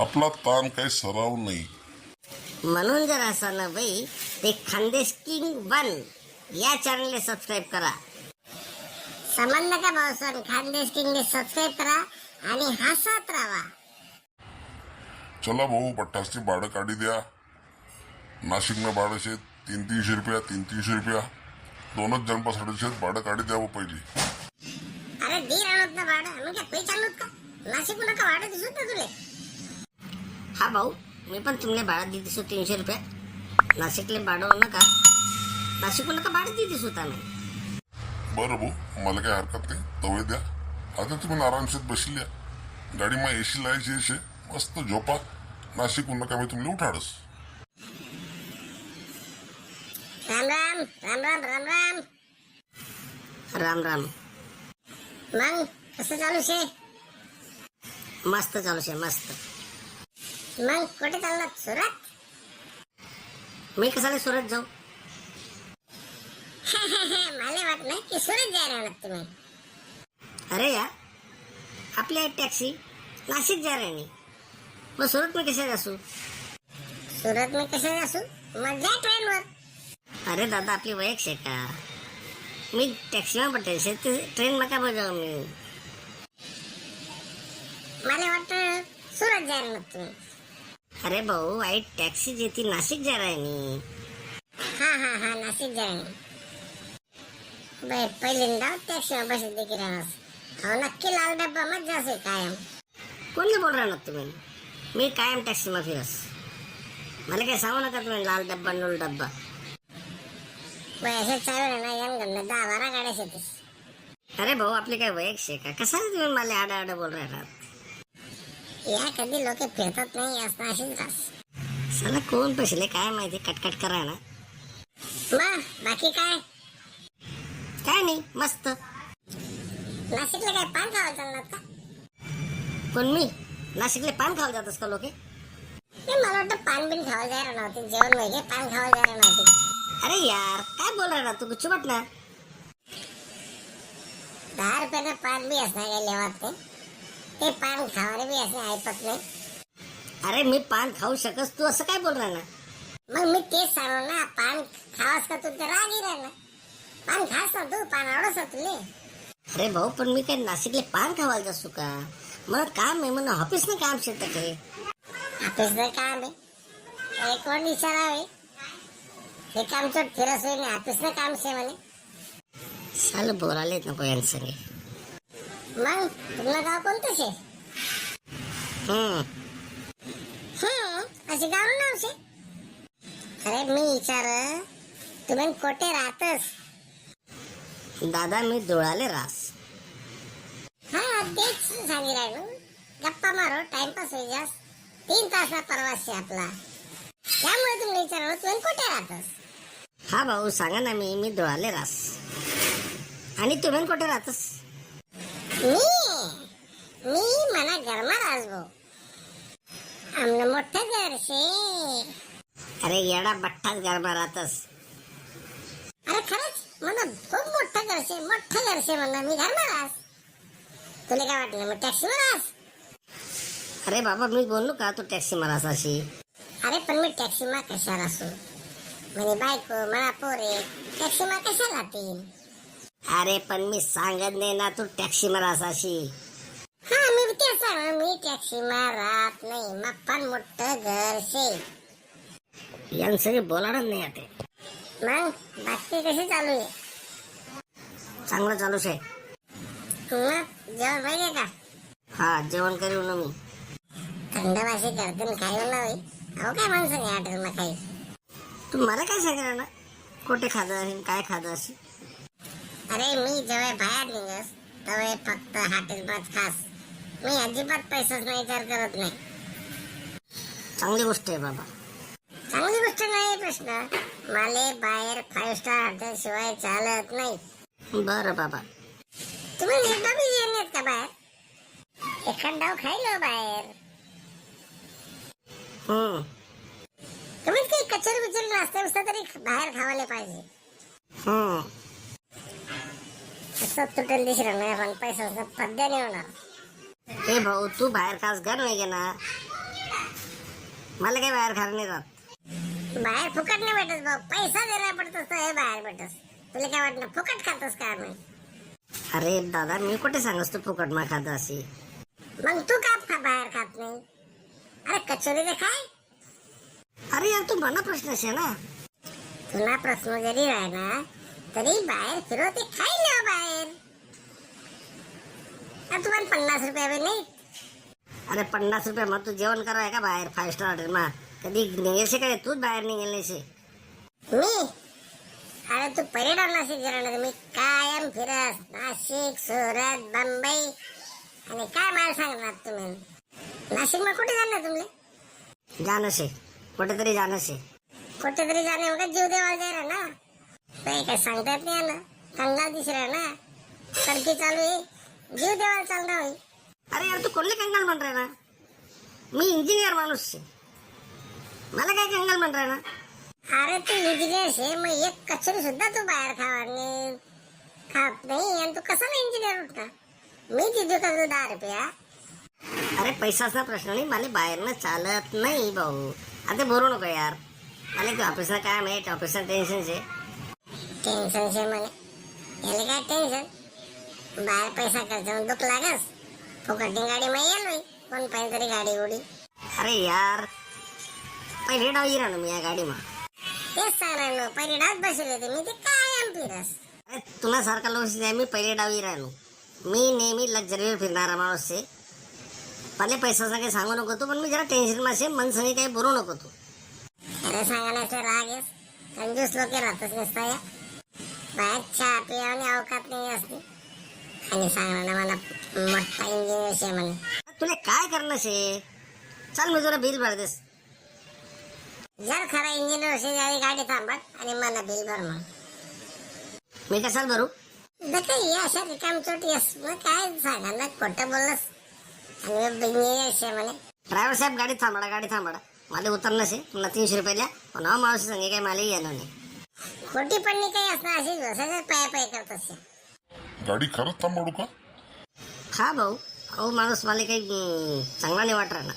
आपला ताण काही सराव नाही. म्हणून जर असं ना बाई ते खानदेश किंग वन या चॅनलला सबस्क्राईब करा. संबंध का भाऊसन खानदेश किंगने सबस्क्राईब करा आणि हसत राहा. चला भाऊ पट्टासची भाडं काढी द्या. नाशिकनं भाडं शेत तीन तीनशे रुपया तीन तीनशे रुपया. दोनच जन्मासाठी शेत भाडं काढी द्या पहिली. अरे दीर आणत ना भाडं मी काय पैसे आणत का? नाशिक नका भाडं दिसत ना तुले. हा भाऊ मी पण तुमले भाडं दी दिसू तीनशे रुपये. नाशिकले भाडं नका नाशिक नका भाडं दी दिसू आम्ही. बरं भाऊ मला काही हरकत नाही. तवय द्या. आता तुम्ही आरामशीत बसल्या गाडी मग एसी लावायची शे मस्त झोपा. नाशिक नका मी तुम्ही उठाडस. राम राम राम राम राम राम. राम राम. मग कसं चालू शे मस्त चालू शे मस्त. मग कुठे चाललात सुरत? मी कसाला सुरत जाऊ? मला वाटलं की सुरत जायला लागत तुम्ही. अरे यार आपली आहे टॅक्सी. नाशिक जा रहे नहीं मग सुरत में कसे असू सुरत में कसे असू मग जा ट्रेनवर. अरे दादा आपली वयक शे का? मी टॅक्सीમાં पटेल. ते ट्रेन માં का बजाव मी? मला वाटतं सुरत जायला तुम्ही. अरे भाऊ आई टॅक्सी जेती नाशिक जा रहा है नी हा हा हा नाशिक जा रहा है पहिल्यांदा टॅक्सीમાં बसत देखील राहणार नक्की लाल डब्बा मत जासे कायम. कोणते बोल राहणार तुम्ही? मी कायम टॅक्सीમાં फिरस मला काय सांगू नका तुम्ही लाल डब्बा नूल डब्बा. वयाच्या चालू ना गणना दहा बारा गाड्या शेतीस. अरे भाऊ आपली काय वयक शे का? कसा तुम्ही मला आडा आडा बोल राहतात या कधी लोक फिरतात नाही असं अशीच रास साला कोण पैसे काय माहिती कटकट करा ना. मग बाकी काय? काय नाही मस्त. नाशिकला काय पान खावा चालणार का? कोण मी नाशिकले पान खावा जातस का लोक. मला वाटतं पान बिन खावा जायला नव्हते जेवण वगैरे पान खावा जायला नव्हते. अरे यार काय बोल रहा तू बट ना दहा रुपयाचं पान बी असणार काय लेवात ते पान खावारे बी असे ऐकत नाही. अरे मी पान खाऊ शकस तू असं काय बोल रहा ना मग मी तेच सांगू ना पान खावास का तू? तर रागी ना पान खास ना तू पान आवडस ना तुले. अरे भाऊ पण मी काय नाशिकले पान खावायला जासू का? मला काम आहे म्हणून ऑफिस ना काम शेतात आहे. ऑफिस काम आहे. एक कोण विचारावे हे काम तर फिरस होईल ऑफिस काम से म्हणे. साल बोलायला नको यांसंगे. मग तुला गाव कोणतं शे? हम्म. असे गाव नाव शे. अरे मी विचार तुम्ही कोठे राहतस. दादा मी धुळाले रास. हा तेच सांगी राहिलो गप्पा मारो टाइमपास होई जास. तीन तासचा प्रवास आहे आपला. त्यामुळे तुम्ही विचारलं तुम्ही कुठे राहतस. हा भाऊ सांगा ना मी मी धुळाले रास. आणि तुम्ही कुठे राहतस. मी मी मला गरमा रास भाऊ आमनं मोठं घर शे. अरे येडा बठ्ठाच गरमा राहतस अरे खरंच मला खूप मोठं घर शे मोठं घर शे म्हणलं मी गरमा रास तुला काय वाटलं मग टॅक्सी रास अरे बाबा मी बोललो का तू टॅक्सी मारास अशी अरे पण मी टॅक्सी मा कशाला असू? म्हणे बायको मला पोरे टॅक्सी मा कशा राहतील अरे पण मी सांगत नाही ना तू टॅक्सी मा राहस अशी. हा मी तेच मी टॅक्सी मा राहत नाही. मग पण मोठं घर शे. यांसरी बोलावणार नाही आता. मग बाकी कशी चालू आहे? चांगलं चालूच आहे. मग जेवण पाहिजे का? हा जेवण करू ना मी. थंड भाषे गर्दन खायला ना अहो काय माणसं नाही हॉटेलला खाई तू मला काय सांगणार ना? कुठे खात काय खात असेल अरे मी जेव्हा बाहेर निघस तेव्हा फक्त हॉटेलमध्ये खास. मी अजिबात पैसाच नाही विचार करत नाही. चांगली गोष्ट आहे बाबा. चांगली गोष्ट नाही प्रश्न. माले बाहेर फाईव्ह स्टार हॉटेल शिवाय चालत नाही. बरं बाबा. तुम्ही एकदा बी येत का बाहेर? एखाद डाव खायलो बाहेर. हम्म. तुम्ही काही कचोरी बिचोरी नाश्ता बिस्ता तरी बाहेर खावायला पाहिजे. हम्म. असं तुटेल दिसलं नाही पण पद्या नाही होणार. ए भाऊ तू बाहेर खास घर नाही घेणार. मला काही बाहेर खायला नाही जात? बाहेर फुकट नाही भेटत भाऊ. पैसा द्यायला पडतोस हे बाहेर भेटस तुला काय वाटलं फुकट खातोस का आम्ही? अरे दादा मी कुठे सांगस तू फुकट मा खात अशी? मग तू का खा- बाहेर खात नाही? अरे कचोरी दे खाय अरे यार तू मला प्रश्न आहे ना. तुला प्रश्न जरी राहिला तरी बाहेर फिरो ते खाई लिहा बाहेर. अरे तुम्हाला पन्नास रुपया नाही? अरे पन्नास रुपये मग तू जेवण कराय का बाहेर? फाईव्ह स्टार हॉटेल मा. कधी निघेल काय तूच बाहेर निघेल नाही मी? अरे तू पर्यटन नाशिक गेला मी कायम फिरस. नाशिक सुरत बंबई. आणि काय मला सांगणार तुम्ही? नाशिकमध्ये कुठे जाणार तुम्ही? जानसे. कुठेतरी जानसे. कुठेतरी जाणे मग जीव देवाला जायला ना? काही काय सांगता येत नाही ना कंगाल दिसरा ना? कडकी चालू आहे. जीव देवाला चालणार होई अरे यार तू कोणले कंगाल म्हण राय ना मी इंजिनियर माणूस छे मला काय कंगाल म्हण राय ना अरे तू इंजिनियर शे मग एक कचोरी सुद्धा तू बाहेर खावा नाही खात नाही आणि तू कसा नाही इंजिनियर उठता मी तिथे का तुला दहा रुपया अरे पैसाचा प्रश्न नाही मला बाहेरनं चालत नाही भाऊ. आता बोलू नको यार. मला तू ऑफिसला काय माहिती ऑफिसला टेन्शन आहे. टेन्शन शे म्हणे. याला काय टेन्शन बाहेर पैसा खर्च होऊन दुख लागस? फुकटनी गाडी मग येईल होई कोण पाहिजे तरी गाडी उडी. अरे यार पहिले डाव ना मी या गाडीमा. तेच सांगणार पहिली डास बसले ते मी ते कायम फिरस अरे तुला सारखा लोक मी पहिले डावी राहिलो मी नेहमी लक्झरीवर फिरणारा माणूस आहे. पहिले पैसा काही सांगू नको तू पण मी जरा टेन्शन मासे मन सगळी काही बोलू नको तू. अरे सांगण्याचे राग आहेस. कंजूस लोक राहतच नसता या बाहेर चहा पियावणी अवकात नाही असते. आणि सांगणार मला मोठा इंजिनियर शे म्हणे. तुला काय करणं शे? चल मी तुला बिल भर देस. जर खरा इंजिनियर शे यावी गाडी थांबत आणि मला बिल भर मग मी कशाला भरू? देखा ही अशा रिकाम चोटी अस मग काय सांगा खोटं बोललंस. आणि इंजिनियर शे म्हणे. ड्रायव्हर साहेब गाडी थांबडा गाडी थांबडा. मला उतरणं शे तुला तीनशे रुपये द्या. पण हा माणूस सांगे काही मला येणार नाही. खोटी पडणी काही असणार अशी पाय पाय करत असते गाडी खरंच थांबवू का? हा भाऊ. अहो माणूस मला काही चांगला नाही वाटणार ना.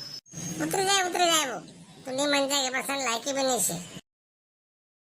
उतरी जाय उतरी जाय भाऊ. तुम्ही म्हणजे बसन लायकी बी नाही